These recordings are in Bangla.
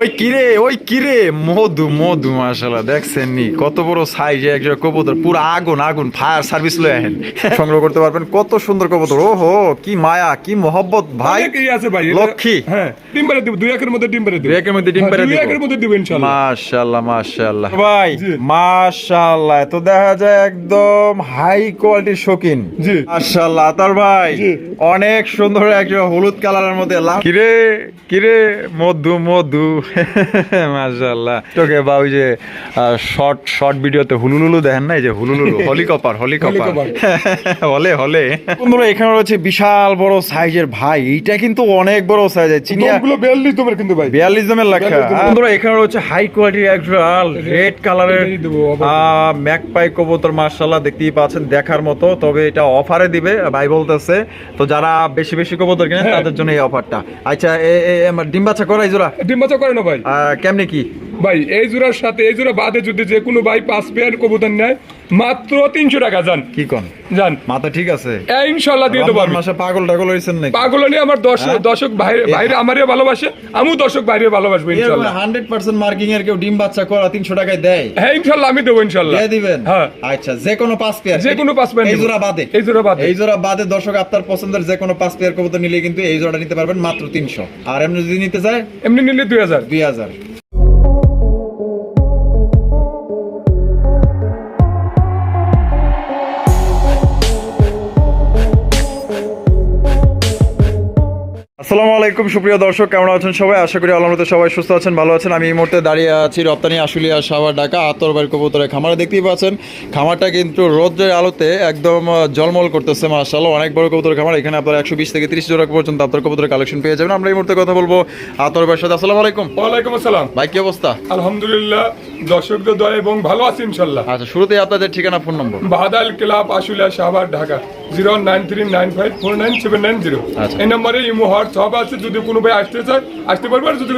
ওই কিরে ওই কিরে? মধু মধু মাশাল্লাহ দেখছেন নি? কত বড় সাইজে একজন কবুতর পুরো আগুন আগুন ফায়ার সার্ভিস লয়ে আহেন। সংগ্রহ করতে পারবেন কত সুন্দর কবুতর। ওহো কি মায়া কি মহব্বত ভাই। অনেকেই আছে ভাই লক্ষ্মী। হ্যাঁ ডিম পেড়ে দিব দুই একের মধ্যে ডিম পেড়ে দিব। দুই একের মধ্যে ডিম হ্যাঁ, পেড়ে দুই একের মধ্যে দিব ইনশাআল্লাহ। মাশাআল্লাহ মাশাআল্লাহ। ভাই। মাশাআল্লাহ তো দেখা যায় একদম হাই কোয়ালিটির শৌখিন। জি। মাশাআল্লাহ তার ভাই। অনেক সুন্দর একজন হলুদ কালারের মধ্যে লাল কিরে কিরে মধু মধু। মাশাআল্লাহ। তোকে বা ওই যে শর্ট শর্ট ভিডিওতে হুলুলুলু দেখেন না? এই যে হুলুলুলু হলিকপার হলিকপার। হলে হলে। বন্ধুরা এখানে রয়েছে বিশাল বড় সাইজের ভাই। এইটা কিন্তু অনেক বড় সাইজের চিনিয়া গুলো বিয়াল্লিশ তোমার কিন্তু ভাই। বিয়াল্লিশ দামের লেখা। বন্ধুরা এখানে রয়েছে হাই কোয়ালিটির রেড কালারের ম্যাকপাই কবুতর মার্শাল্লাহ দেখতেই পাচ্ছেন দেখার মতো। তবে এটা অফারে দিবে ভাই বলতেছে। তো যারা বেশি বেশি কবুতর কিনে হ্যাঁ। তাদের জন্য এই অফারটা আচ্ছা এ- এ- আমার ডিম বাচ্চা করা জোড়া। ডিম বাচ্চা করে না কেমনে কি? ভাই এই জোড়ার সাথে এই জোড়া বাদে যদি যে কোনো ভাই পাঁচ পেয়ার কবুতর নেয় মাত্র তিনশো টাকা যান কি কন? যান মাথা ঠিক আছে? ইনশাল্লাহ দিয়ে দেবো মাসে পাগল টাগল হয়েছেন নাকি? পাগল নিয়ে আমার দর্শক দর্শক বাইরে বাইরে আমারে ভালোবাসে আমিও দর্শক বাইরে ভালোবাসবো ইনশাল্লাহ। হান্ড্রেড পার্সেন্ট মার্কিং এর কেউ ডিম বাচ্চা করা তিনশো টাকায় দেয়? হ্যাঁ ইনশাল্লাহ আমি দেবো ইনশাল্লাহ। দিয়ে দিবেন? হ্যাঁ। আচ্ছা যে কোনো পাঁচ পেয়ার। যে কোনো পাঁচ পেয়ার এই। জোড়া বাদে। এই জোড়া বাদে। এই জোড়া বাদে দর্শক আপনার পছন্দের যে কোনো পাঁচ পেয়ার কবুতর নিলে কিন্তু এই জোড়াটা নিতে পারবেন মাত্র তিনশো। আর এমনি যদি নিতে চায়? এমনি নিলে দুই হাজার। দুই হাজার। আসসালামু আলাইকুম সুপ্রিয় দর্শক কেমন আছেন সবাই? আশা করি আল্লাহর সবাই সুস্থ আছেন ভালো আছেন। আমি এই মুহূর্তে দাঁড়িয়ে আছি রপ্তানি আশুলিয়া সাভার ঢাকা আতরবাড়ি কবুতরের খামারে। দেখতেই পাচ্ছেন খামারটা কিন্তু রোদ্রের আলোতে একদম জলমল করতেছে মাশাআল্লাহ। অনেক বড় কবুতর খামার এখানে আপনার একশো বিশ থেকে তিরিশ জোড়া পর্যন্ত আপনার কবুতরের কালেকশন পেয়ে যাবেন। আমরা এই মুহূর্তে কথা বলব আতরবাড়ির সাথে। আসসালামু আলাইকুম। ওয়ালাইকুম আসসালাম। ভাই কি অবস্থা? আলহামদুলিল্লাহ। দর্শকদের দয়া এবং ভালো আছি ইনশাল্লাহ। আচ্ছা শুরুতেই আপনাদের ঠিকানা ফোন নম্বর। বাহাদাল club Dhaka zero nine three nine five four nine seven nine zero. আচ্ছা। এই নম্বরে ইমো আছে যদি কোনো ভাই আসতে চায় আসতে পারবে আর যদি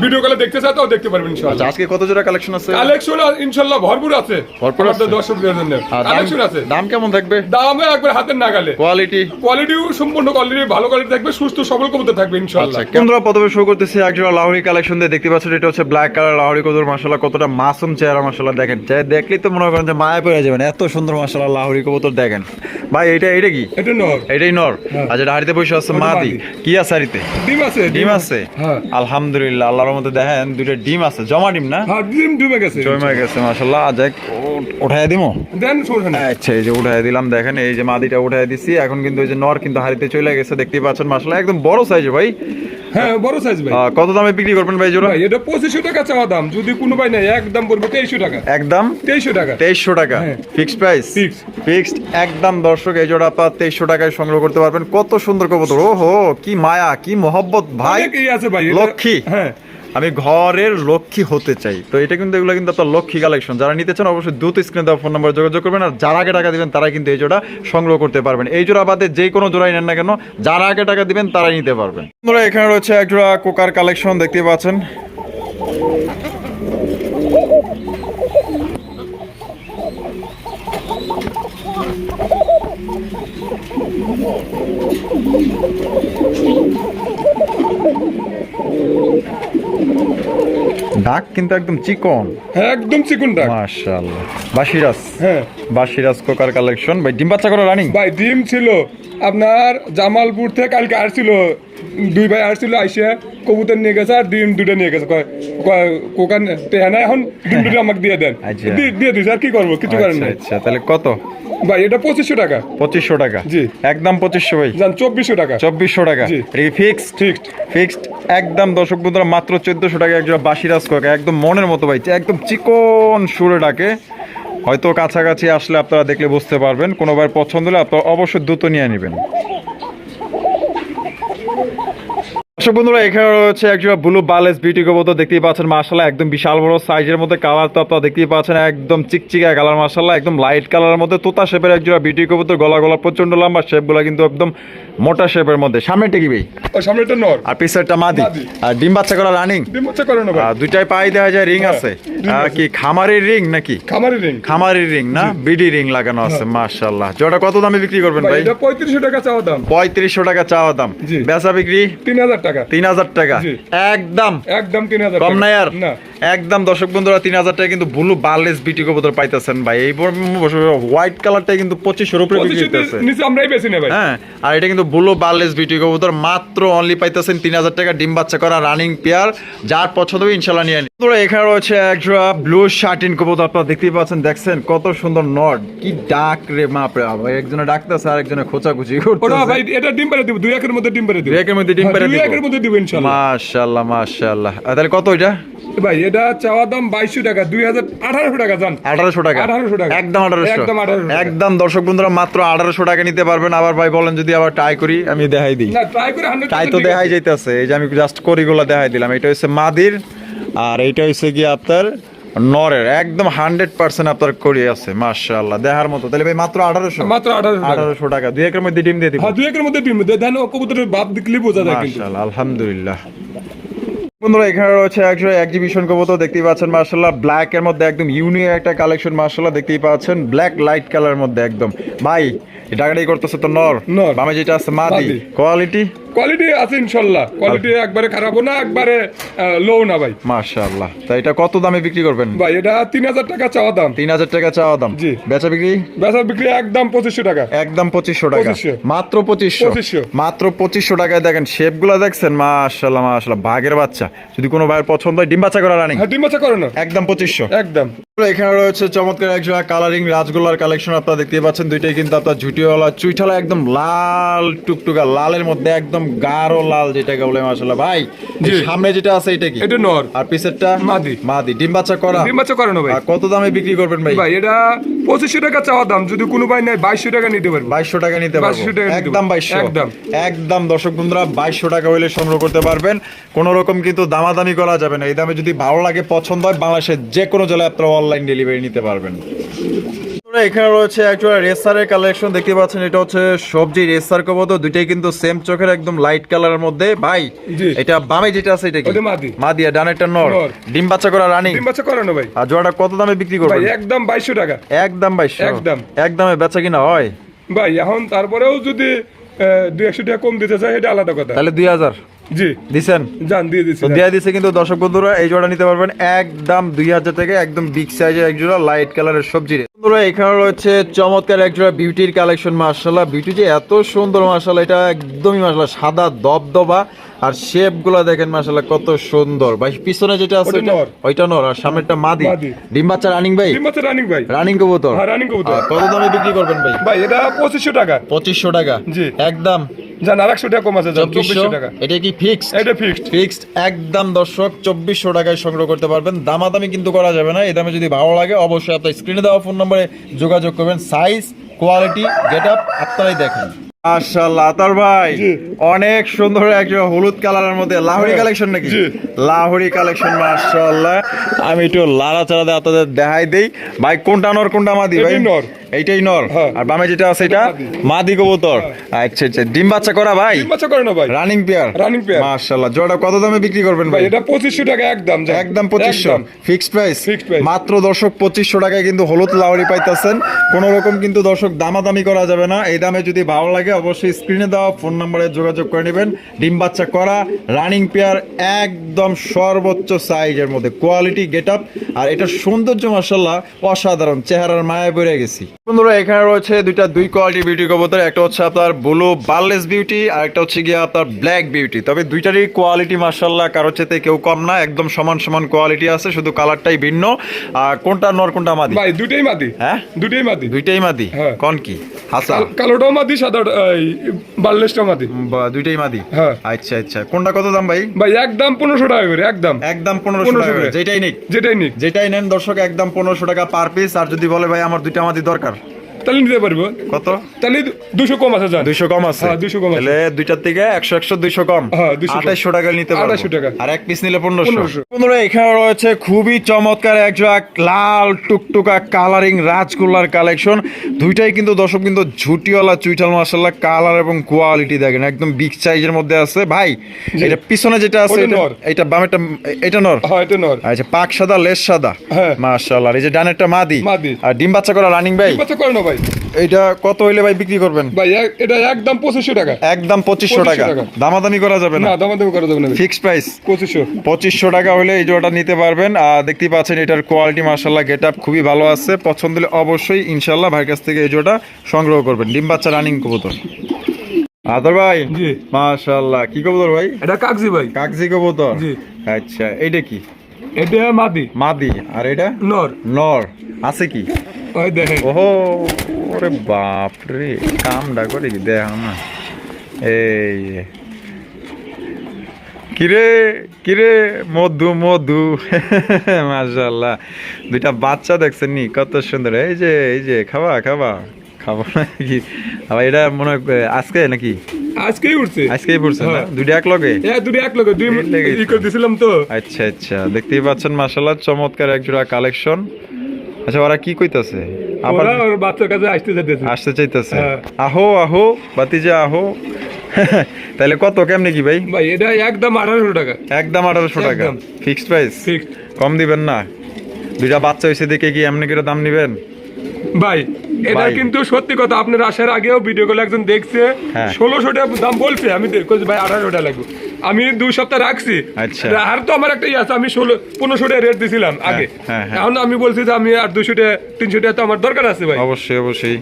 ভিডিও কলে দেখতে চায় তাও দেখতে পারবেন আচ্ছা ইনশাল্লাহ আজকে কত জোড়া কালেকশন আছে? কালেকশন ইনশাল্লাহ ভরপুর আছে। ভরপুর আছে? দর্শকদের জন্য। দাম- কালেকশন আছে। দাম কেমন থাকবে? দামে একবার হাতের নাগালে। কোয়ালিটি কোয়ালিটিও সম্পূর্ণ কোয়ালিটি ভালো কোয়ালিটি থাকবে সুস্থ সবল কবুতর থাকবে ইনশাল্লাহ। আচ্ছা বন্ধুরা প্রথমে শুরু করতেছি একজোড়া লাহোরি কালেকশন দিয়ে। দেখতে পাচ্ছেন এটা হচ্ছে ব্ল্যাক কালার লাহোরি কদর মাসাল্লাহ কতটা মাসুম চেহারা মাসাল্লাহ দেখেন। দেখলেই তো মনে করেন যে মায়া পড়ে যাবেন। এত সুন্দর মাসাল্লাহ লাহোরি কবুতর দেখেন। ভাই এটা এটা কি? এটা নর। এটাই নর। হ্যাঁ। আর যেটা হাড়িতে বসে আছে মাদি। কি আছে হাড়িতে? ডিম আছে ডিম। আছে? হ্যাঁ। আলহামদুলিল্লাহ আল্লাহর মধ্যে দেখেন দুটো ডিম আছে। জমা ডিম না? হ্যাঁ ডিম ডুবে গেছে। জমা গেছে মাসাল্লাহ যাক উঠাই দিমো? দেন আচ্ছা এই যে উঠাই দিলাম দেখেন এই যে মাদিটা উঠাই দিছি। এখন কিন্তু ওই যে নর কিন্তু হাড়িতে চলে গেছে দেখতেই পাচ্ছেন মাসাল্লাহ একদম বড় সাইজ ভাই। হ্যাঁ বড় সাইজ ভাই। কত দামে বিক্রি করবেন ভাই জোড়া? এটা পঁচিশশো টাকা চাওয়া দাম। যদি কোনো ভাই নেই একদম পড়বে তেইশশো টাকা। একদম? তেইশশো টাকা। তেইশশো টাকা? হ্যাঁ। Fixed price. ফিক্সড একদম দর্শক এই জোড়া আপনার তেইশশো টাকায় সংগ্রহ করতে পারবেন। কত সুন্দর কবুতর। ওহো কি মায়া কি মহব্বত ভাই। আছে ভাই লক্ষ্মী। হ্যাঁ। আমি ঘরের লক্ষ্মী হতে চাই। তো এটা কিন্তু এগুলো কিন্তু আপনার লক্ষ্মী কালেকশন যারা নিতে চান অবশ্যই দ্রুত স্ক্রিনে দেওয়া ফোন নাম্বার যোগাযোগ করবেন। আর যারা আগে টাকা দিবেন তারা কিন্তু এই জোড়া সংগ্রহ করতে পারবেন। এই জোড়া বাদে যে কোনো জোড়াই নেন না কেন যারা আগে টাকা দিবেন তারাই নিতে পারবেন। এখানে রয়েছে এক জোড়া কোকার কালেকশন দেখতে পাচ্ছেন। ডাক কিন্তু একদম চিকন। হ্যাঁ একদম চিকন ডাক। মাশাআল্লাহ। বাশিরাস হ্যাঁ। বাসিরাজ কোকার কালেকশন ভাই ডিম বাচ্চা করে রানিং ভাই ডিম ছিল আপনার জামালপুর থেকে কালকে আসছিল। দুই ভাই আসছিল আইসে কবুতর নিয়ে গেছে আর ডিম দুটো নিয়ে গেছে। কোকান টেহানা এখন ডিম দুটো আমাকে দিয়ে দেন। আচ্ছা। দি- দিয়ে দিস আর কি করব? কিছু করেন আচ্ছা না আচ্ছা তাহলে কত? ভাই এটা পঁচিশশো টাকা। পঁচিশশো টাকা? জি। একদম পঁচিশশো ভাই। যান চব্বিশশো টাকা। চব্বিশশো টাকা। জি। Fixed Fixed। ফিক্সড একদম দর্শক বন্ধুরা মাত্র চোদ্দশো টাকা একজন বাসিরাজ কোকা একদম মনের মতো ভাই একদম চিকন সুরে ডাকে। হয়তো কাছাকাছি আসলে আপনারা দেখলে বুঝতে পারবেন, কোনোবার পছন্দ হলে আপনারা অবশ্যই দ্রুত নিয়ে নেবেন। দর্শক বন্ধুরা এখানে রয়েছে একজন ব্লু বালেস বিউটি কবুতর দেখতেই পাচ্ছেন মার্শাল্লাহ একদম বিশাল বড় সাইজের মধ্যে কালার তো আপনারা দেখতেই পাচ্ছেন একদম চিকচিকা কালার মার্শাল্লাহ একদম লাইট কালারের মধ্যে তোতা শেপের একজোড়া বিউটি কবুতর গলা গলা প্রচণ্ড লম্বা শেপগুলো কিন্তু একদম মোটা শেপের মধ্যে। সামনে টেকি ভাই? ও সামনে একটা নর। আর পিছারটা মাদি। আর ডিম বাচ্চা করা রানিং ডিম হচ্ছে করে না দুইটাই পাই দেওয়া যায় রিং আছে। আর কি খামারের রিং নাকি? খামারি রিং খামারের রিং না? বিডি রিং লাগানো আছে মাশাল্লাহ জোড়া কত দামে বিক্রি করবেন ভাই এটা পঁয়ত্রিশশো টাকা চাওয়া দাম। পঁয়ত্রিশশো টাকা চাওয়া দাম। বেচা বিক্রি? তিন হাজার টাকা টাকা। তিন হাজার টাকা। একদম। একদম তিন হাজার কম নাই আর একদম দর্শক বন্ধুরা তিন হাজার টাকা কিন্তু ব্লু বার্লেস বিটি কবুতর পাইতেছেন ভাই। এই হোয়াইট কালারটা কিন্তু পঁচিশের উপরে বিক্রি হইতেছে। নিচে আমরাই বেশি নেই ভাই। হ্যাঁ আর এটা কিন্তু ব্লু বার্লেস বিটি কবুতর মাত্র অনলি পাইতেছেন তিন হাজার টাকা ডিম বাচ্চা করা রানিং পেয়ার যার পছন্দ হবে ইনশাল্লাহ নিয়ে বন্ধুরা, এখানে রয়েছে একজোড়া ব্লু শার্টিন কবুতর আপনারা দেখতেই পাচ্ছেন দেখছেন কত সুন্দর নট। কি ডাক রে মাপ রে একজনে ডাকতেছে আর একজনে খোঁচাখুচি করতেছে। ভাই এটা ডিম পেরে দিব দুই একের মধ্যে ডিম পেরে দিব। একের মধ্যে ডিম হ্যাঁ, পেরে দুই দিব। মধ্যে দিব ইনশাআল্লাহ। মাশাআল্লাহ মাশাআল্লাহ। তাহলে কত এটা? ভাই এটা চাওয়া দাম বাইশশো টাকা দুই হাজার আঠারোশো টাকা জান। আঠারোশো টাকা? 1800 টাকা। একদম আঠারোশো। একদম 1800 একদম দর্শক বন্ধুরা মাত্র আঠারোশো টাকা নিতে পারবেন। আবার ভাই বলেন যদি আবার ট্রাই করি আমি দেখাই দিই। না ট্রাই করে তাই তো দেখাই যাইতেছে এই যে আমি জাস্ট করিগুলা দেখাই দিলাম। এটা হচ্ছে মাদির আর এইটা হচ্ছে কি আপনার নরের একদম হান্ড্রেড পার্সেন্ট আপনার করি আছে মাশাআল্লাহ। দেখার মতো। তাহলে ভাই মাত্র আঠারোশো? মাত্র আঠারোশো টাকা। দুই একের মধ্যে ডিম দিয়ে দিব। হ্যাঁ দুই একের মধ্যে ডিম দেয়। ধান কবুতরের বাপ দেখলে বোঝা যায় মাশাআল্লাহ আলহামদুলিল্লাহ। বন্ধুরা এখানে রয়েছে একশো এক্সিবিশন কবুতর দেখতেই পাচ্ছেন মার্শাল্লাহ ব্ল্যাক এর মধ্যে একদম ইউনিক একটা কালেকশন মার্শাল্লাহ দেখতেই পাচ্ছেন ব্ল্যাক লাইট কালার মধ্যে একদম। ভাই টাকাটাই করতেছে তো নর। নর। বামে যেটা আছে মাদি। কোয়ালিটি কোয়ালিটি আছে ইনশাল্লাহ। কোয়ালিটি একবারে খারাপও না একবারে লো না ভাই। মার্শাল্লাহ তা এটা কত দামে বিক্রি করবেন? ভাই এটা তিন হাজার টাকা চাওয়া দাম। তিন হাজার টাকা চাওয়া দাম। জি। বেচা বিক্রি? বেচা বিক্রি একদম পঁচিশশো টাকা। একদম পঁচিশশো টাকা। মাত্র পঁচিশশো। 2500 মাত্র পঁচিশশো টাকায় দেখেন শেপগুলা দেখছেন? মাশাল্লাহ মাশাল্লাহ বাঘের বাচ্চা। যদি কোনো ভাইয়ের পছন্দ হয় ডিম বাচ্চা করা রানিং। হ্যাঁ ডিম বাচ্চা করো না। একদম পঁচিশশো। একদম। এখানে রয়েছে চমৎকার একজোড়া কালারিং রাজগোল্লার কালেকশন আপনারা দেখতে পাচ্ছেন। দুইটাই কিন্তু আপনার ঝুটিওয়ালা চুইঠালা একদম লাল টুকটুকা লালের মধ্যে একদম গাঢ় লাল যেটাকে বলে মাসাল্লাহ ভাই সামনে যেটা আছে এটা কি? এটা নর। আর পিছেরটা মাদি। মাদি। ডিম বাচ্চা করা? ডিম বাচ্চা করো না ভাই। আর কত দামে বিক্রি করবেন ভাই? ভাই এটা পঁচিশশো টাকা চাওয়া দাম। যদি কোনো ভাই নেয় বাইশশো টাকা নিতে পারবে। বাইশশো টাকা নিতে পারব। 2200 একদম পারব। বাইশশো। একদম। একদম দর্শক বন্ধুরা বাইশশো টাকা হইলে সংগ্রহ করতে পারবেন। কোন রকম কিন্তু দামাদামি করা যাবে না। এই দামে যদি ভালো লাগে পছন্দ হয় বাংলাদেশের যে কোনো জেলায় আপনারা অনলাইন ডেলিভারি নিতে পারবেন। এখানে রয়েছে একটা রেসারের কালেকশন দেখতে পাচ্ছেন এটা হচ্ছে সবজি রেসার কবতো দুইটাই কিন্তু সেম চোখের একদম লাইট কালারের মধ্যে। ভাই এটা বামে যেটা আছে এটা কি? ওটা মাদি। মাদিয়া ডানেরটা নর। ডিম বাচ্চা করা রানিং। ডিম বাচ্চা করো না ভাই। আর জোড়াটা কত দামে বিক্রি ভাই একদম বাইশশো টাকা। একদম বাইশ একদম। একদমে বেচা কিনা হয়? ভাই এখন তারপরেও যদি দুই একশো টাকা কম দিতে চাই এটা আলাদা কথা। তাহলে দুই হাজার। জি। দিছেন? জান দিয়ে দিচ্ছি তো দিছে কিন্তু দর্শক বন্ধুরা এই জোড়া নিতে পারবেন একদম দুই হাজার থেকে একদম বিগ সাইজের এক জোড়া লাইট কালারের সবজি বন্ধুরা এখানে রয়েছে চমৎকার এক জোড়া বিউটির কালেকশন মার্শাল্লাহ বিউটি যে এত সুন্দর মার্শাল্লাহ এটা একদমই মার্শাল্লাহ সাদা দবদবা। আর শেপগুলা দেখেন মার্শাল্লাহ কত সুন্দর। ভাই পিছনে যেটা আছে ওইটা- নর। আর সামনেরটা মাদি। মাদি। ডিম বাচ্চা রানিং ভাই? ডিম বাচ্চা রানিং ভাই। রানিং কবুতর? হ্যাঁ রানিং কবুতর। কত দামে বিক্রি করবেন ভাই? ভাই এটা পঁচিশশো টাকা। পঁচিশশো টাকা। জি। একদম। আর একশো টাকা কম আছে চব্বিশশো? টাকা। এটা কি ফিক্সড এটা ফিক্সড ফিক্সড একদম দর্শক চব্বিশশো টাকায় সংগ্রহ করতে পারবেন। দামাদামি কিন্তু করা যাবে না এই দামে যদি ভালো লাগে অবশ্যই আপনার স্ক্রিনে দেওয়া ফোন নম্বরে যোগাযোগ করবেন। সাইজ কোয়ালিটি গেট আপ আপনারাই দেখেন। মাশাআল্লাহ আতার ভাই অনেক সুন্দর একটা হলুদ কালারের মধ্যে লাহোরি হ্যাঁ, কালেকশন নাকি? জি। লাহোরি কালেকশন মাশাআল্লাহ। আমি একটু লাড়া চাড়া দিয়ে আপনাদের দেখাই দেই। ভাই কোনটা নর কোনটা মাদি ভাই? নর। এইটাই নর হ্যাঁ। আর বামে যেটা আছে এটা মাদি। কবুতর। আচ্ছা আচ্ছা। ডিম বাচ্চা করা ভাই? ডিম বাচ্চা করে না ভাই। Running pair Running pair। মাশাআল্লাহ। জোড়া কত দামে বিক্রি করবেন ভাই? এটা পঁচিশশো টাকা একদম। একদম পঁচিশশো। একদম। Fixed price. মাত্র দর্শক পঁচিশশো টাকায় কিন্তু হলুদ লাউরি পাইতেছেন। কোন রকম কিন্তু দর্শক দামাদামি করা যাবে না। এই দামে যদি ভালো লাগে অবশ্যই স্ক্রিনে দেওয়া ফোন নম্বরে যোগাযোগ করে নেবেন। ডিম বাচ্চা করা রানিং পেয়ার একদম সর্বোচ্চ সাইজের মধ্যে। কোয়ালিটি গেট আপ আর এটা সৌন্দর্য মাসাল্লাহ অসাধারণ। চেহারার মায়া বেড়ে গেছি। বন্ধুরা এখানে রয়েছে দুইটা দুই কোয়ালিটি বিউটি কবুতর। একটা হচ্ছে আপনার ব্লু বার্লেস বিউটি আর একটা হচ্ছে গিয়ে আপনার ব্ল্যাক বিউটি তবে দুইটারই কোয়ালিটি মার্শাল্লাহ কারোর চেতে কেউ কম না একদম সমান সমান কোয়ালিটি আছে শুধু কালারটাই ভিন্ন। আর কোনটা নর কোনটা মাদি? ভাই দুটেই মাদি। হ্যাঁ? দুটেই মাদি। দুইটাই মাদি? হ্যাঁ। কোন কি? হাসা কালোটাও মাদি সাদা বার্লেসটাও মাদি। বা দুইটাই মাদি? হ্যাঁ। আচ্ছা আচ্ছা। কোনটা কত দাম ভাই? ভাই একদম পনেরোশো টাকা করে একদম। একদম পনেরোশো 1500 টাকা করে, করে। যেটাই নিক। যেটাই নিক। যেটাই নেন দর্শক একদম পনেরোশো টাকা পার পিস আর যদি বলে ভাই আমার দুইটা মাদি দরকার? তাহলে নিতে পারব। কত? তাহলে দুশো কম আছে জান দুইশো কম আছে। হ্যাঁ, 200 কম তাহলে দুইটার থেকে একশো একশো দুইশো কম। হ্যাঁ, 200 কম। টাকা নিতে পারব। 2800 টাকা। আর এক পিস নিলে পনেরোশো। পনেরো এখানে রয়েছে খুবই চমৎকার একজোড়া লাল টুকটুকা কালারিং রাজগোল্লার কালেকশন দুইটাই কিন্তু দর্শক কিন্তু ঝুটিওয়ালা চুইটাল মাসাল্লাহ কালার এবং কোয়ালিটি দেখেন। একদম বিগ সাইজের মধ্যে আছে। ভাই এটা পিছনে যেটা আছে এটা- বামেটা এটা নর? হ্যাঁ এটা নর। আচ্ছা পাক সাদা লেস সাদা। মাশাআল্লাহ। আর এই যে ডানেরটা মাদি। মাদি। আর ডিম বাচ্চা করা রানিং ভাই? বাচ্চা করে না ভাই। ভাই। এইটা কত হইলে ভাই বিক্রি করবেন? ভাই এটা একদম পঁচিশশো টাকা। একদম পঁচিশশো টাকা। 2500 দামাদামি করা যাবে না। দামাদামি করা যাবে না ফিক্সড প্রাইস। পঁচিশশো। পঁচিশশো টাকা হলে এই জোড়াটা নিতে পারবেন। আর দেখতেই পাচ্ছেন এটার কোয়ালিটি মার্শাল্লাহ গেট আপ খুবই ভালো আছে। পছন্দ হলে অবশ্যই ইনশাল্লাহ ভাইয়ের কাছ থেকে এই জোড়াটা সংগ্রহ করবেন। ডিম বাচ্চা রানিং কবুতর। আদর ভাই জি। মাশাল্লাহ কি কবুতর ভাই? এটা কাগজি ভাই। কাগজি কবুতর? জি। আচ্ছা এইটা কি? এটা মাদি। মাদি। আর এটা? নর। নর। আছে কি? ওই দেখেন। ওহো ওরে বাপ রে কামটা করে কি? দেখ না এই কিরে কিরে মধু মধু। মাশাল্লাহ দুইটা বাচ্চা দেখছেন নি? কত সুন্দর। এই যে এই যে খাবা খাবা। খাব নাকি আবার এটা মনে হয় আজকে নাকি? আজকেই উঠছে। আজকেই পড়ছে না? হ্যাঁ। দুইটা এক লগে দুটো এক লগে দুই এই লেগেছে। করে দিছিলাম তো। আচ্ছা আচ্ছা। দেখতেই পাচ্ছেন মাশাল্লাহ চমৎকার এক জোড়া কালেকশন আচ্ছা ওরা কি কইতাছে? আবার ওর বাচ্চার কাছে আসতে চাইতেছে। আসতে চাইতেছে। হ্যাঁ। আহো আহো বাতিজা আহো। তাহলে কত কেমনে কি ভাই? ভাই এটা একদম আঠারোশো টাকা। একদম আঠারোশো টাকা। Fixed price? ফিক্সড। কম দিবেন না। দুইটা বাচ্চা হয়েছে দেখে কি এমনি করে দাম নেবেন? ভাই এটা কিন্তু সত্যি কথা আপনার আসার আগেও ভিডিও গুলো একজন দেখছে হ্যাঁ। ষোলোশো টাকা দাম বলছে। আমি দে- ভাই আঠারোশো টাকা লাগবে। আমি দুই সপ্তাহ রাখছি। আচ্ছা। আর তো আমার একটা ইয়ে আছে আমি ষোলো পনেরোশো টাকা রেট দিছিলাম আগে। হ্যাঁ, হ্যাঁ। এখন আমি বলছি যে আমি আর দুশো টাকা তিনশো টাকা তো আমার দরকার আছে ভাই। অবশ্যই অবশ্যই।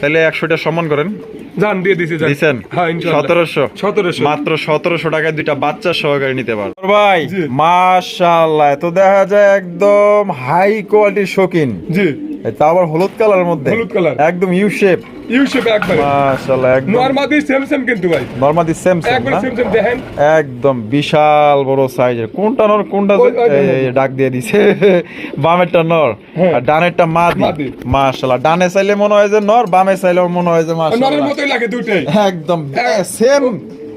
তাহলে একশোটা সম্মান করেন। জান দিয়ে দিছি দিছেন? হ্যাঁ সতেরোশো? সতেরোশো। মাত্র সতেরোশো টাকায় দুইটা বাচ্চা সহকারে নিতে পারো। ভাই। মাশাল্লাহ তো দেখা যায় একদম হাই কোয়ালিটির শৌখিন। জি। তা আবার হলুদ কালারের মধ্যে। হলুদ কালার। একদম ইউ শেপ ইউসেফ একবার। মাশাল্লাহ একদম। নর্মাদি সেম সেম কিন্তু ভাই। নরমালি সেম সেম একবার সেম সেম দেখেন। একদম বিশাল বড় সাইজের কোনটা নর কোনটা ডাক দিয়ে দিছে। বামেরটা নর। হ্যাঁ। আর ডানেরটা মাদি। মাশাআল্লাহ ডানে চাইলে মনে হয় যে নর বামে চাইলে মনে হয় যে নরের মতোই লাগে দুইটাই। একদম সেম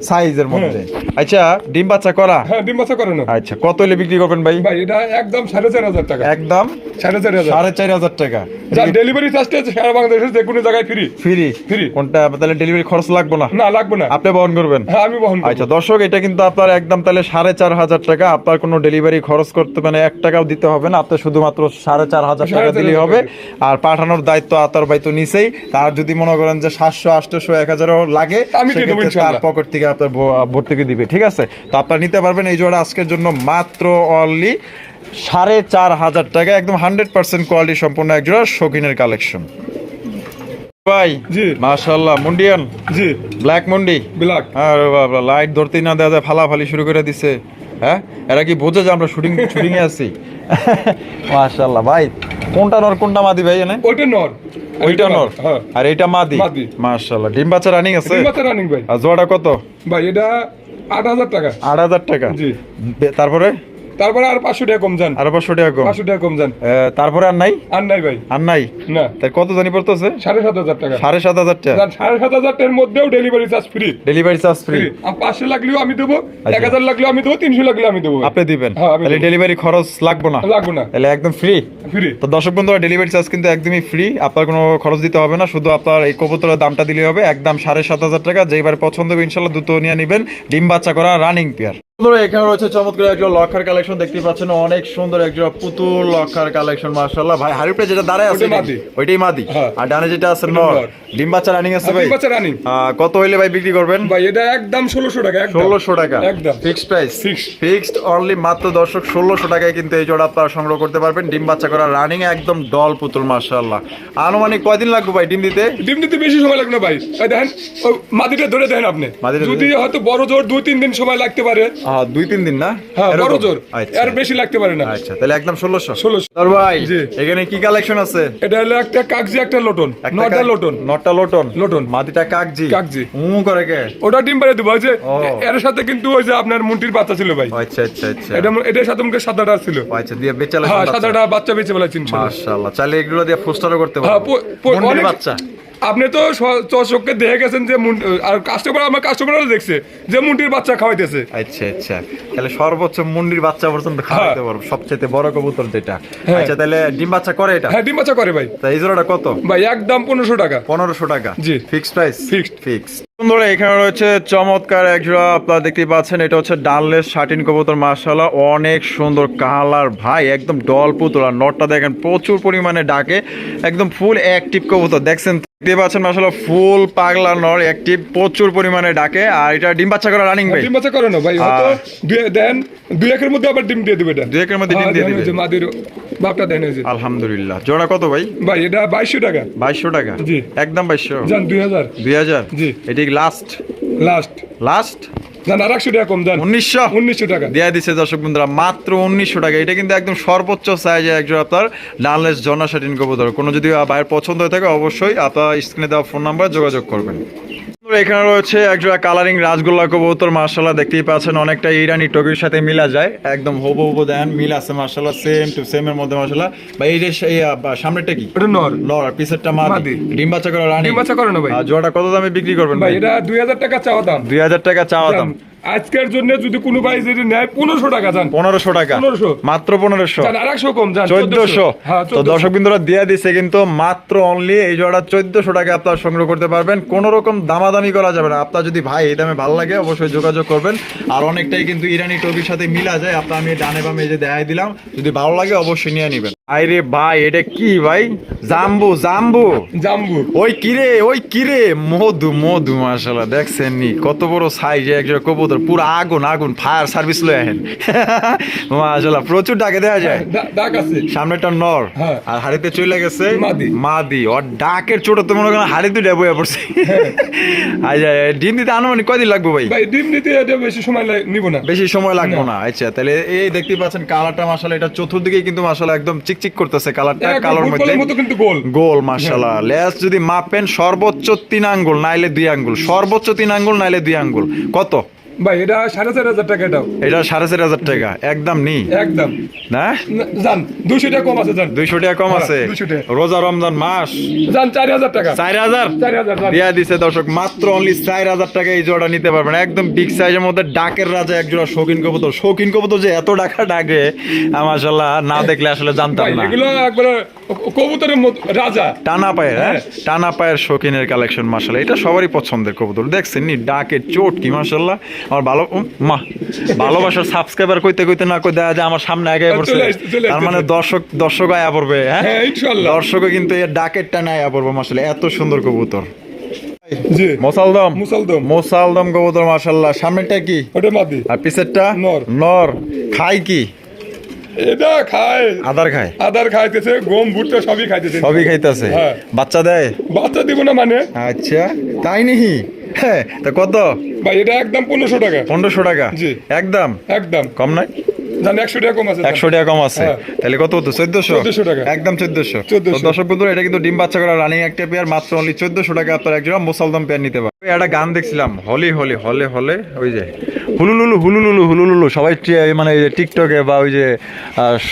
সাইজের মধ্যে। আচ্ছা ডিম বাচ্চা করা? হ্যাঁ ডিম বাচ্চা করে না আচ্ছা কত হলে বিক্রি করবেন ভাই? ভাই এটা একদম সাড়ে চার হাজার টাকা। একদম সাড়ে চার হাজার। সাড়ে চার হাজার টাকা। ডেলিভারি চার্জটা সারা বাংলাদেশের যে কোনো জায়গায় ফ্রি ফ্রি Free। কোনটা? তাহলে ডেলিভারি খরচ লাগবে না? না লাগবে না। আপনি বহন করবেন? হ্যাঁ আমি বহন আচ্ছা দর্শক এটা কিন্তু আপনার একদম তাহলে সাড়ে চার হাজার টাকা। আপনার কোনো ডেলিভারি খরচ করতে মানে এক টাকাও দিতে হবে না। আপনার শুধুমাত্র সাড়ে চার হাজার টাকা দিলেই হবে। আর পাঠানোর দায়িত্ব আতার বাই তো নিচেই তার যদি মনে করেন যে সাতশো আটশো এক হাজারও লাগে আমি তার পকেট থেকে আপনার ভ- ভর্তুকি দিবে ঠিক আছে? তো আপনার নিতে পারবেন এই জোড়া আজকের জন্য মাত্র অনলি সাড়ে চার হাজার টাকা একদম হান্ড্রেড পার্সেন্ট কোয়ালিটি সম্পূর্ণ এক জোড়া শৌখিনের কালেকশন ভাই জি। মাশাল্লাহ মুন্ডিয়ান? জি। ব্ল্যাক মুন্ডি? ব্ল্যাক আরে বাবা লাইট ধরতেই না দেওয়া যায় ফালাফালি শুরু করে দিছে। হ্যাঁ? এরা কি বোঝে যে আমরা শুটিং শুটিং এ আছি? মাশাআল্লাহ ভাই কোনটা নর কোনটা মাদি ভাই এনে? ওইটা নর। ওইটা নর। হ্যাঁ। আর এটা মাদি? মাদি। মাশাআল্লাহ। ডিম বাচ্চা রানিং আছে? ডিম বাচ্চা রানিং ভাই। আর জোড়াটা কত? ভাই এটা আট হাজার টাকা। আট হাজার টাকা? জি। তারপরে? তারপরে আর পাঁচশো টাকা কম যান। আরও পাঁচশো টাকা কম। পাঁচশো টাকা কম যান। তারপরে আর নাই? আর নাই ভাই। আর নাই? না। তাই কত জানি পড়তেছে? সাড়ে সাত হাজার টাকা। সাড়ে সাত হাজার টাকা। সাড়ে সাত হাজার টাকার মধ্যেও delivery charge free delivery charge free পাঁচশো লাগলেও আমি দেবো আচ্ছা। এক হাজার লাগলেও আমি দেবো তিনশো লাগলেও আমি দেবো আপনি দিবেন। হ্যাঁ, তাহলে ডেলিভারি খরচ লাগবে না। লাগবে না। তাহলে একদম ফ্রি ফ্রি তো দর্শক বন্ধুরা ডেলিভারি চার্জ কিন্তু একদমই ফ্রি আপনার কোনো খরচ দিতে হবে না। শুধু আপনার এই কবুতরের দামটা দিলে হবে। একদম সাড়ে সাত হাজার টাকা। যেইবার পছন্দ হবে ইনশাল্লাহ দুটো নিয়ে নেবেন। ডিম বাচ্চা করা রানিং পেয়ার এখানে রয়েছে চমৎকার একজন লক্ষার কালেকশন দেখতে পাচ্ছেন অনেক সুন্দর একজন পুতুল লক্ষার কালেকশন মাশাআল্লাহ। ভাই হারিপে যেটা দাঁড়ায় আছে ওইটাই মাদি। হ্যাঁ। আর ডানে যেটা আছে নর। ডিম বাচ্চা রানিং আছে ভাই? বাচ্চা রানিং কত হইলে ভাই বিক্রি করবেন? ভাই এটা একদম ষোলোশো টাকা একদম। ষোলোশো টাকা। একদম। ফিক্সড প্রাইস ফিক্সড অনলি মাত্র দর্শক ষোলোশো টাকায় কিন্তু এই জোড়া আপনারা সংগ্রহ করতে পারবেন। ডিম বাচ্চা করা রানিং একদম ডল পুতুল মাশাআল্লাহ। আনুমানিক কয়দিন লাগবে ভাই ডিম দিতে? ডিম দিতে বেশি সময় লাগবে না ভাই। দেখেন মাদিটা ধরে দেখেন আপনি। যদি হয়তো বড় জোর দুই তিন দিন সময় লাগতে পারে দুই তিন দিন না? হ্যাঁ বড় জোর। আচ্ছা। আর বেশি লাগতে পারে না। আচ্ছা তাহলে একদম ষোলোশো। 1600 তোর ভাই এখানে কি কালেকশন আছে? এটা হলো একটা কাগজি একটা লোটন। নটা লোটন। নটা লোটন। লোটন। মাটিটা কাকজি কাকজি। উম করে কে? ওটা ডিম পারে দেবো যে এর সাথে কিন্তু ওই যে আপনার মুন্টির বাচ্চা ছিল ভাই। আচ্ছা আচ্ছা আচ্ছা। এটা এটার সাথে মুখে সাদাটা ছিল। আচ্ছা দিয়ে বেচালে হ্যাঁ সাদাটা বাচ্চা বেঁচে বলা চিনছিল। মাশাআল্লাহ চাইলে এগুলো দিয়ে ফুস্টারও করতে হ্যাঁ পারব। প- প- মন্দির অনেক- বাচ্চা। আপনি তো স- দেখে গেছেন যে আর কাস্টমার আমার কাস্টমারও দেখছে যে মুন্ডির বাচ্চা খাওয়াইতেছে। আচ্ছা আচ্ছা। তাহলে সর্বোচ্চ মুন্ডির বাচ্চা পর্যন্ত খাওয়াইতে পারব। সবচেয়ে বড় কবুতর যেটা। হ্যাঁ। আচ্ছা তাহলে ডিম বাচ্চা করে এটা? হ্যাঁ ডিম বাচ্চা করে ভাই। তাই এই জোড়াটা কত? ভাই একদম পনেরোশো টাকা। পনেরোশো টাকা। জি। ফিক্সড প্রাইস ফিক্সড ফিক্সড বন্ধুরা এখানে রয়েছে চমৎকার এক জোড়া আপনারা দেখতেই পাচ্ছেন এটা হচ্ছে ডানলেস শার্টিন কবুতর মার্শাল্লাহ অনেক সুন্দর কালার ভাই একদম ডল পুতলা নটটা দেখেন প্রচুর পরিমাণে ডাকে একদম ফুল অ্যাক্টিভ কবুতর দেখছেন দেখতে পাচ্ছেন মার্শাল্লাহ ফুল পাগলা নর অ্যাক্টিভ প্রচুর পরিমাণে ডাকে আর এটা ডিম বাচ্চা করা রানিং ভাই ডিম বাচ্চা করে না ভাই দেন দুই একের মধ্যে আবার ডিম দিয়ে দিবে এটা দুই একের মধ্যে ডিম হ্যাঁ, দিয়ে দিবে। বাপটা দেন যে। আলহামদুলিল্লাহ। জোড়া কত ভাই? ভাই এটা বাইশশো টাকা। বাইশশো টাকা? জি। একদম বাইশশো? যান দুই হাজার। দুই হাজার? জি। এটি লাস্ট লাস্ট লাস্ট যান আর একশো টাকা কম যান। উনিশশো? উনিশশো টাকা। দেয়া দিচ্ছে দর্শক বন্ধুরা মাত্র উনিশশো টাকা। এটা কিন্তু একদম সর্বোচ্চ সাইজে একজন আপনার ডানলেস জনা শাটিন কবুতর। কোনো যদি পছন্দ হয়ে থাকে অবশ্যই আপনার স্ক্রিনে দেওয়া ফোন নাম্বারে যোগাযোগ করবেন। এখানে রয়েছে একজোড়া কালারিং রাজগোল্লা কবুতর মার্শাল্লাহ দেখতেই পাচ্ছেন অনেকটা ইরানি টকির সাথে মিলা যায়। একদম হবু হবু দেন মিল আছে মার্শাল্লাহ সেম টু সেম এর মধ্যে মার্শাল্লাহ বা এই যে সেই, সামনেরটা কি? এটা নর। নর আর পিছেরটা মাদি। ডিম বাচ্চা করা রানী। ডিম বাচ্চা করে না ভাই। জোড়াটা কত দামে বিক্রি করবেন ভাই ভাই? এটা দুই হাজার টাকা চাওয়া দাম। দুই হাজার টাকা চাওয়া দাম। আজকের জন্য যদি কোনো ভাই যদি নেয় পনেরোশো টাকা যান পনেরোশো টাকা। 1500 মাত্র পনেরোশো। যান আর একশো কম যান চোদ্দশো। হ্যাঁ তো দর্শক বিন্দুরা দিয়ে দিচ্ছে কিন্তু মাত্র অনলি এই জোড়া চোদ্দশো টাকা আপনারা সংগ্রহ করতে পারবেন। কোনো রকম দামাদামি করা যাবে না। আপনার যদি ভাই এই দামে ভালো লাগে অবশ্যই যোগাযোগ করবেন। আর অনেকটাই কিন্তু ইরানি টবির সাথে মিলা যায়। আপনার আমি ডানে বামে যে দেখাই দিলাম। যদি ভালো লাগে অবশ্যই নিয়ে নেবেন। আরে ভাই এটা কি ভাই? জাম্বু জাম্বু। জাম্বু। ওই কিরে ওই কিরে মধু মধু মাশাল্লাহ দেখছেন নি কত বড় সাইজ একজন কবুতর। পুরো আগুন আগুন ফায়ার সার্ভিস লয়ে আহেন। মাশাল্লাহ প্রচুর ডাকে দেওয়া যায়। ডা- ডাক আছে। সামনেটা নর হ্যাঁ। আর হাড়িতে চলে গেছে মাদি। ওর ডাকের ছোট তো মনে করেন হাড়িতে ডেবো পড়ছে। আচ্ছা ডিম দিতে আনুমানিক কয়দিন লাগবে ভাই? ভাই ডিম এটা বেশি সময় নিব না। বেশি সময় লাগবে না। আচ্ছা তাহলে এই দেখতে পাচ্ছেন কালারটা মাসালা এটা চতুর্দিকে কিন্তু মাসালা একদম চিকচিক করতেছে কালারটা কালার মধ্যে। কিন্তু গোল। গোল মাশাল্লাহ লেস যদি মাপেন সর্বোচ্চ তিন আঙ্গুল নাইলে দুই আঙ্গুল। সর্বোচ্চ তিন আঙ্গুল নাইলে দুই আঙ্গুল। কত? ভাই এটা সাড়ে চার হাজার টাকা এটাও। এটা সাড়ে চার হাজার টাকা। একদম নি? একদম। না? না, যান দুশো টাকা কম আছে দুইশো টাকা কম আছে? রোজা রমজান মাস? যান চার হাজার টাকা। চার হাজার? দিয়া দিছে দর্শক মাত্র অনলি চার হাজার টাকা এই জোড়া নিতে পারবেন। একদম বিগ সাইজের মধ্যে ডাকের রাজা এক জোড়া শৌখিন কবুতর। শৌখিন কবুতর যে এত ডাকা ডাকে মাসাল্লাহ না দেখলে আসলে জানতাম না। এগুলো একবারে কবুতরের রাজা। টানা পায়ের হ্যাঁ? হ্যাঁ। টানা পায়ের শৌখিনের কালেকশন মাসাল্লাহ এটা সবারই পছন্দের কবুতর। দেখছেন নি? চোট কি মাসাল্লাহ আমার ভালো মা ভালোবাসার সাবস্ক্রাইবার কইতে কইতে না কই দেখা যায় আমার সামনে আগে পড়ছে। তার মানে দর্শক দর্শক আয়া পড়বে হ্যাঁ? হ্যাঁ দর্শকও কিন্তু এর ডাকের টানে আয়া পড়বে মাসাল্লাহ এত সুন্দর কবুতর। মোসালদম। মোসালদম। কবুতর মাসাল্লাহ সামনেটা কি? ওটা মাদি। আর পিছেরটা? নর। নর। খাই কি? এটা খায়। আদার খায়? আদার খাইতেছে গম ভুট্টা সবই খাইতেছে। সবই খাইতেছে? হ্যাঁ। বাচ্চা দেয়? বাচ্চা দিব না মানে? আচ্ছা তাই নিহি হ্যাঁ তা কত? ভাই এটা একদম পনেরোশো টাকা। পনেরোশো টাকা? জি। একদম? একদম। কম নাই? জান একশো টাকা কম আছে যান। একশো টাকা কম আছে। হ্যাঁ। তাহলে কত হতো? চোদ্দশো? 1400 টাকা। একদম চোদ্দশো। 1400 দর্শক বন্ধুরা এটা কিন্তু ডিম বাচ্চা করা রানিং একটা পেয়ার মাত্র অনলি চোদ্দশো টাকা আপনার একজন মুসালদম পেয়ার নিতে পারে একটা গান দেখছিলাম হলি হলি হলে হলে ওই যে হুলুলুলু হুলুলুলু হুলুলুলু সবাই মানে এই যে টিকটকে বা ওই যে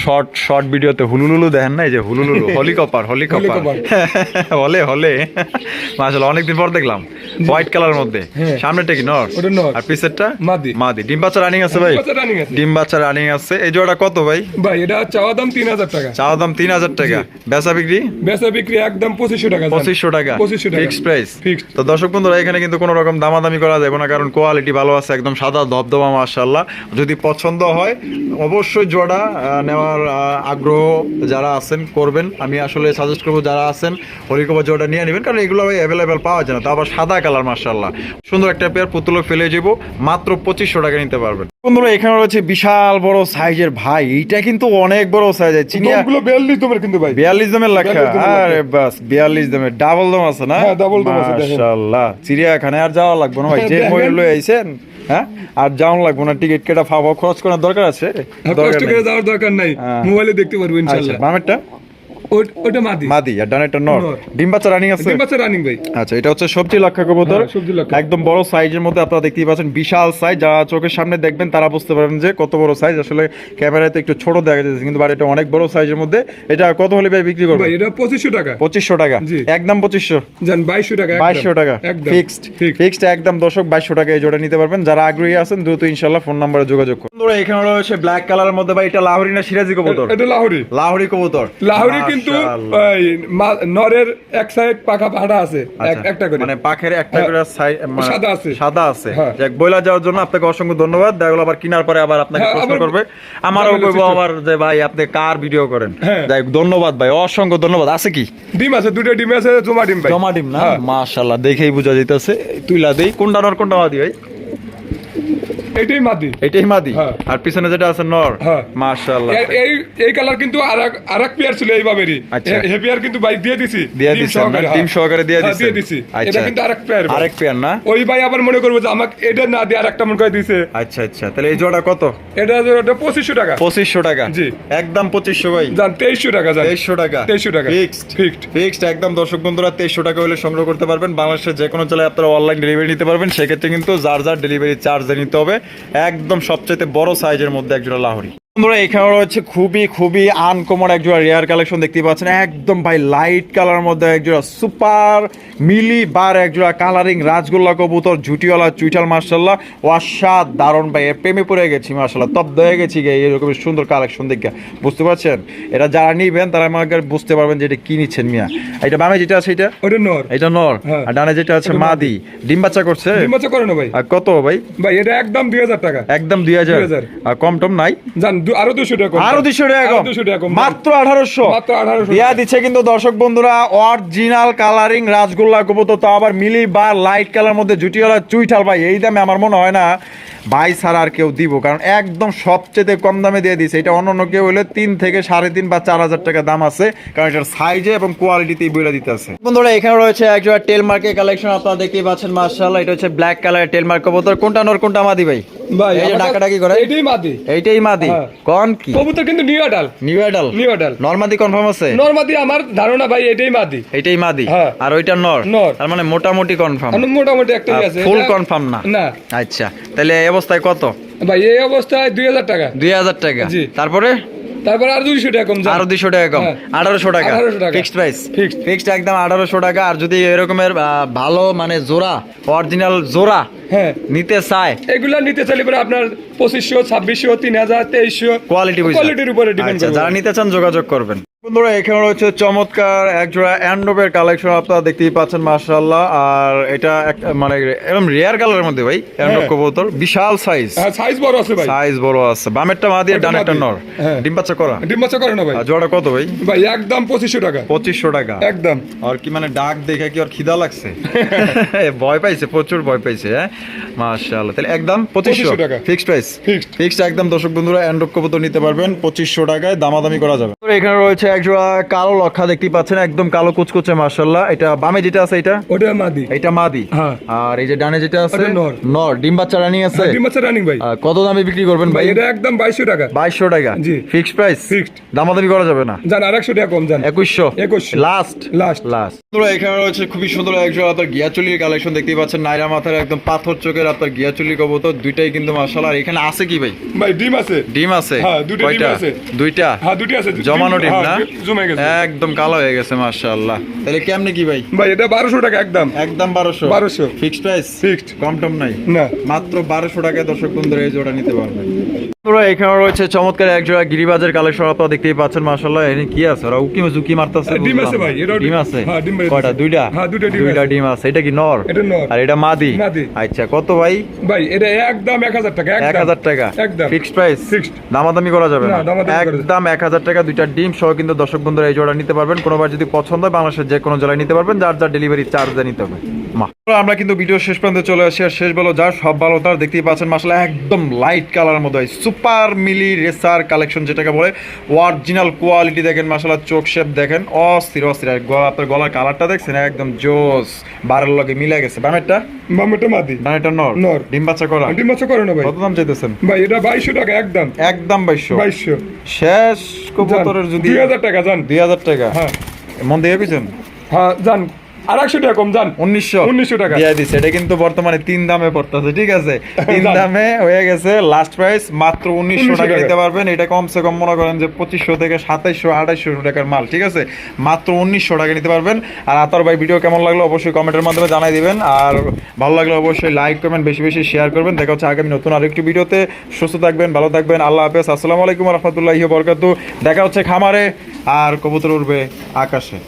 শর্ট শর্ট ভিডিওতে হুলুলুলু দেখেন না এই যে হুলুলুলু হলিকপার হলিকপার। হলে হলে। আসলে অনেকদিন পর দেখলাম হোয়াইট কালার মধ্যে। হ্যাঁ। সামনেটা কি নর আর পিছেরটা? মাদি। মাদি। ডিম বাচ্চা রানিং আছে ভাই। ডিম বাচ্চা রানিং আছে। এই জোড়া কত ভাই? ভাই এটা চাওয়া দাম তিন হাজার টাকা। চাওয়া দাম তিন হাজার টাকা। বেচা বিক্রি? বেচা বিক্রি একদম পঁচিশশো টাকা। পঁচিশশো টাকা। পঁচিশশো টাকা। Fixed price. তো দর্শক বন্ধুরা এখানে কিন্তু কোনো রকম দামাদামি করা যাবে না কারণ কোয়ালিটি ভালো আছে একদম সাদা ধবধবা মাশাল্লাহ যদি পছন্দ হয় অবশ্যই জোড়া নেওয়ার আগ্রহ যারা আছেন করবেন। আমি আসলে সাজেস্ট করব যারা আছেন হরিকবা জোড়া নিয়ে নেবেন কারণ এগুলো ভাই অ্যাভেলেবেল পাওয়া যায় না। তো আবার সাদা কালার মাশাল্লাহ সুন্দর একটা পেয়ার পুতুলো ফেলে যাব মাত্র পঁচিশশো টাকা নিতে পারবেন। বন্ধুরা এখানে রয়েছে বিশাল বড় সাইজের ভাই। এইটা কিন্তু অনেক বড় সাইজের চিনিয়া দমগুলো বিয়াল্লিশ দমের কিন্তু ভাই। বিয়াল্লিশ দামের লেখা। আরে বাস বিয়াল্লিশ দামের। ডাবল দাম আছে না? হ্যাঁ, double দাম আছে। মাশাআল্লাহ। চিড়িয়াখানে আর যাওয়া লাগবো না ভাই। যে। ময়ূর লয়ে আইছেন হ্যাঁ? আর যাওয়া লাগবো না টিকিট কেটে ফাওয়া খরচ করার দরকার আছে? কষ্ট করে যাওয়ার দরকার নাই। হ্যাঁ। মোবাইলে দেখতে পারব ইনশাআল্লাহ ইনশাল্লাহ বামেরটা? ওট- ওটা মাদি। মাদি আর ডানেরটা নর। নর। ডিম বাচ্চা রানিং আছে? ডিম বাচ্চা রানিং ভাই। আচ্ছা এটা হচ্ছে সবজি লক্ষা কবুতর। হ্যাঁ, সবজি লক্ষা। একদম বড় সাইজের মধ্যে আপনারা দেখতেই পাচ্ছেন বিশাল সাইজ যারা চোখের সামনে দেখবেন তারা বুঝতে পারবেন যে কত বড় সাইজ আসলে ক্যামেরাতে একটু ছোট দেখা যাচ্ছে কিন্তু বাট অনেক বড় সাইজের মধ্যে। এটা কত হলে ভাই বিক্রি করবে এটা পঁচিশশো টাকা। একদম পঁচিশশো। জান বাইশশো টাকা একদম। বাইশশো টাকা। ফিক্সড ফিক্সড একদম দর্শক বাইশশো টাকা এই জোড়া নিতে পারবেন। যারা আগ্রহী আছেন দ্রুত ইনশাল্লাহ ফোন নাম্বারে যোগাযোগ করুন। বন্ধুরা, এখানে রয়েছে ব্ল্যাক কালারের মধ্যে ভাই এটা লাহোরি না সিরাজি কবুতর? এটা লাহোরি। লাহোরি কবুতর। লাহোরি কিন্তু নরের এক সাইড পাখা পাহাড়া আছে আচ্ছা, একটা করে। মানে পাখের একটা হ্যাঁ। করে মানে সাদা আছে। সাদা আছে। হ্যাঁ। যাক বইলা যাওয়ার জন্য আপনাকে অসংখ্য ধন্যবাদ। দেখা আবার কেনার পরে আবার আপনাকে হ্যাঁ, প্রশ্ন করবে। আমারও কইবো আবার যে ভাই আপনি কার ভিডিও করেন? হ্যাঁ। যাই ধন্যবাদ ভাই অসংখ্য ধন্যবাদ। আছে কি? ডিম আছে দুটো ডিম আছে জমা ডিম ভাই। জমা ডিম না? হ্যাঁ। মাশাআল্লাহ দেখেই বোঝা যাইতেছে। তুইলা দেই কোনটা নর কোনটা মাদি ভাই? এটাই মাদি। এটাই মাদি? হ্যাঁ। আর পিছনে যেটা আছে নর হ্যাঁ। মাশাআল্লাহ। এই এই কালার কিন্তু আরেক আরেক পেয়ার ছিল এইভাবেরই আচ্ছা। হে পেয়ার কিন্তু ভাই দিয়ে দিছি। দিয়ে দিছেন না? সহকারে, দিয়ে হ্যাঁ, দিয়ে দিছি। আচ্ছা। এটা কিন্তু আরেক পেয়ার আরেক পেয়ার না? ওই ভাই আবার মনে করব যে আমাকে এটা না দিয়ে আরেকটা মনে করে দিছে। আচ্ছা আচ্ছা। তাহলে এই জোড়া কত? এটা এটা পঁচিশশো টাকা। পঁচিশশো টাকা? জি। একদম পঁচিশশো ভাই। যান তেইশশো টাকা যান তেইশশো টাকা। তেইশশো টাকা। ফিক্সড ফিক্সড ফিক্সড একদম দর্শক বন্ধুরা তেইশশো টাকা হলে সংগ্রহ করতে পারবেন। বাংলাদেশের যে কোনো জেলায় আপনারা অনলাইন ডেলিভারি নিতে পারবেন। সেক্ষেত্রে কিন্তু যার যার ডেলিভারি চার্জ নিতে হবে। একদম সবচেয়ে বড় সাইজের মধ্যে একজোড়া লাহরি। বন্ধুরা এখানে রয়েছে খুবই খুবই আনকমন একজোড়া রেয়ার কালেকশন দেখতে পাচ্ছেন। একদম ভাই লাইট কালার মধ্যে একজোড়া সুপার মিলি বার একজোড়া কালারিং রাজগোল্লা কবুতর ঝুটিওয়ালা চুইটাল মার্শাল্লাহ অসাদ দারুণ ভাই প্রেমে পড়ে গেছি মার্শাল্লাহ তব্দ হয়ে গেছি গে এরকম সুন্দর কালেকশন দেখে। বুঝতে পারছেন? এটা যারা নিবেন তারা আমাকে বুঝতে পারবেন যে এটা কি নিচ্ছেন মিয়া। এটা বামে যেটা আছে এটা? ওটা নর। এটা নর। হ্যাঁ। আর ডানে যেটা আছে মাদি। ডিম বাচ্চা করছে? ডিম বাচ্চা করে না ভাই। আর কত ভাই? ভাই এটা একদম দুই হাজার টাকা। একদম দুই হাজার। 2000 আর কম টম নাই? দু- আরও দুশো টাকা আরও দুশো টাকা আরও কম। 200 টাকা কম মাত্র আঠারোশো। মাত্র 1800 দেয়া দিচ্ছে কিন্তু দর্শক বন্ধুরা অরিজিনাল কালারিং রাজগোল্লা কবুতর তো আবার মিলি বা লাইট কালার মধ্যে জুটিওয়ালা চুইঠাল ভাই এই দামে আমার মনে হয় না ভাই ছাড়া আর কেউ দিব কারণ একদম সবচেয়ে কম দামে দিয়ে দিছে। এটা অন্য অন্য কেউ হলে তিন থেকে সাড়ে তিন বা চার হাজার টাকা দাম আছে কারণ এটার সাইজে এবং কোয়ালিটিতেই বলে দিতে আছে। বন্ধুরা এখানে রয়েছে একজোড়া টেল মার্কের কালেকশন আপনারা দেখতেই পাচ্ছেন মার্শাল এটা হচ্ছে ব্ল্যাক কালারের টেল মার্ক কবুতর কোনটা নর কোনটা মাদি ভাই? ভাই এই যে ডাকাডাকি করে? এটাই মাদি। এইটাই মাদি। হ্যাঁ। কোন কি? কবুতর কিন্তু নিউ আডাল নিউ অ্যাডাল? নিউ আডাল নর্মাদি কনফার্ম আছে? নর্মাদি আমার ধারণা ভাই এটাই মাদি। এটাই মাদি? হ্যাঁ। আর ওইটা নর? নর। তার মানে মোটামুটি কনফার্ম মোটামুটি একটাই আছে। ফুল কনফার্ম না? না। আচ্ছা। তাহলে এই অবস্থায় কত? ভাই এই অবস্থায় দুই হাজার টাকা। দুই হাজার টাকা। জি। তারপরে? তারপর আর দুইশো টাকা কম আরও দুইশো টাকা কম। হ্যাঁ। আঠারোশো টাকা। 1800 ফিক্সড প্রাইস ফিক্সড একদম আঠারোশো টাকা। আর যদি এরকমের ভালো মানে জোড়া অরিজিনাল জোড়া হ্যাঁ। নিতে চায় এগুলা নিতে চাইলে পরে আপনার পঁচিশশো ছাব্বিশশো তিন হাজার তেইশশো কোয়ালিটি কোয়ালিটির উপরে ডিপেন্ড আচ্ছা যারা নিতে চান যোগাযোগ করবেন। বন্ধুরা এখানে রয়েছে চমৎকার একজোড়া অ্যান্ডোবের কালেকশন আপনারা দেখতেই পাচ্ছেন মার্শাল্লাহ আর এটা মানে এরকম রেয়ার কালারের মধ্যে ভাই অ্যান্ডোব হ্যাঁ। কবুতর বিশাল সাইজ হ্যাঁ সাইজ বড় আছে ভাই। সাইজ বড় আছে। বামেরটা মা দিয়ে ডানেরটা নর। হ্যাঁ। ডিম বাচ্চা করা। ডিম বাচ্চা করে না ভাই। জোড়া কত ভাই? ভাই একদম পঁচিশশো টাকা। পঁচিশশো টাকা। একদম। আর কি মানে ডাক দেখে কি আর খিদা লাগছে? ভয় পাইছে প্রচুর ভয় পাইছে হ্যাঁ? মাশাআল্লাহ তাহলে একদম পঁচিশশো। 2500 টাকা। Fixed price. ফিক্সড একদম দর্শক বন্ধুরা অ্যান্ড্রপ কবুতর নিতে পারবেন পঁচিশশো টাকায় দামাদামি করা যাবে। এখানে রয়েছে একজোড়া কালো লক্ষা দেখতেই পাচ্ছেন একদম কালো কুচকুচে মাশাআল্লাহ। এটা বামে যেটা আছে এটা? ওটা মাদি। এটা মাদি। হ্যাঁ। আর এই যে ডানে যেটা আছে? নর। নর। ডিম বাচ্চা রানি আছে? ডিম বাচ্চা রানিং ভাই। কত দামে বিক্রি করবেন ভাই এটা একদম বাইশশো টাকা। বাইশশো টাকা। জি। Fixed price Fixed। দামাদামি করা যাবে না? আর একশো টাকা কম যান একুশশো। 2100 লাস্ট লাস্ট লাস্ট তোমরা এখানে রয়েছে খুবই সুন্দর একজন আপনার গিয়াচুলির কালেকশন দেখতেই পাচ্ছেন। নাইরা মাথার একদম পাথর চোখের আপনার গিয়াচুলি কবুতর। দুইটাই কিন্তু মার্শাল আর এখানে আছে কি ভাই? ভাই ডিম আছে। ডিম আছে? হ্যাঁ, দুইটা ডিম আছে। দুইটা? হ্যাঁ দুটি আছে। জমানো ডিম হ্যাঁ, না? জমে গেছে। একদম কালো হয়ে গেছে মাশাআল্লাহ। তাহলে কেমনে কি ভাই? ভাই এটা বারোশো টাকা একদম। একদম বারোশো? 1200 ফিক্সড প্রাইস ফিক্সড কম টম নাই? না। মাত্র বারোশো টাকায় দর্শক বন্ধুরা এই জোড়া নিতে পারবেন এখানে রয়েছে চমৎকার এক জোড়া গিরিবাজের কালেকশন আপনারা দেখতেই পাচ্ছেন মাশাআল্লাহ এখানে কি আছে? ওরা উকি ঝুঁকি মারতেছে ডিম আছে ভাই, ডিম। আছে? ডিম কয়টা? দুইটা? হ্যাঁ, দুইটা ডিম দুইটা আছে। ডিম আছে। এটা কি নর? এটা নর। আর এটা মাদি। আচ্ছা কত ভাই? ভাই এটা একদম টাকা একদম। Fixed price. দামাদামি করা যাবে না। একদম এক হাজার টাকা দুইটা ডিম সহ কিন্তু দর্শক বন্ধুরা এই জোড়া নিতে পারবেন। কোনোবার যদি পছন্দ হয় বাংলাদেশের যে কোনো জেলায় নিতে পারবেন। যার যার ডেলিভারি চার্জ নিতে হবে। আমরা কিন্তু ভিডিও শেষ পর্যন্ত চলে আসি আর শেষ বলো যার সব ভালো তার দেখতেই পাচ্ছেন মাসালা একদম লাইট কালার মধ্যে সুপার মিলি রেসার কালেকশন যেটাকে বলে অরিজিনাল কোয়ালিটি দেখেন মাসালা চোখ শেপ দেখেন অস্থির অস্থির। আর আপনার গলার কালারটা দেখছেন একদম জোস বারের লগে মিলে গেছে। বামেরটা? মামাটা মাদি। বামেরটা নর। নর। ডিম বাচ্চা করা? ডিম বাচ্চা করে না ভাই। কত দাম চাইতেছেন? ভাই এটা টাকা একদম। একদম শেষ কবুতরের যদি টাকা দুই হাজার টাকা। হ্যাঁ। মন দিয়ে পিছেন হ্যাঁ যান। আর একশো টাকা কম যান উনিশশো। 1900 টাকা। দিয়ে দিছে। এটা কিন্তু বর্তমানে তিন দামে পড়তেছে ঠিক আছে? তিন দামে হয়ে গেছে লাস্ট প্রাইস মাত্র উনিশশো টাকা। নিতে পারবেন। এটা কমসে কম মনে করেন যে পঁচিশশো থেকে সাতাইশশো আঠাইশশো টাকার মাল ঠিক আছে? মাত্র উনিশশো টাকা নিতে পারবেন। আর আতর ভাই ভিডিও কেমন লাগল অবশ্যই কমেন্টের মাধ্যমে জানাই দিবেন। আর ভালো লাগলে অবশ্যই লাইক কমেন্ট বেশি বেশি শেয়ার করবেন। দেখা হচ্ছে আগামী নতুন আরেকটি ভিডিওতে সুস্থ থাকবেন ভালো থাকবেন আল্লাহ হাফেজ। আসসালামু আলাইকুম রহমতুল্লাহি বরকাতু দেখা হচ্ছে খামারে আর কবুতর উঠবে আকাশে।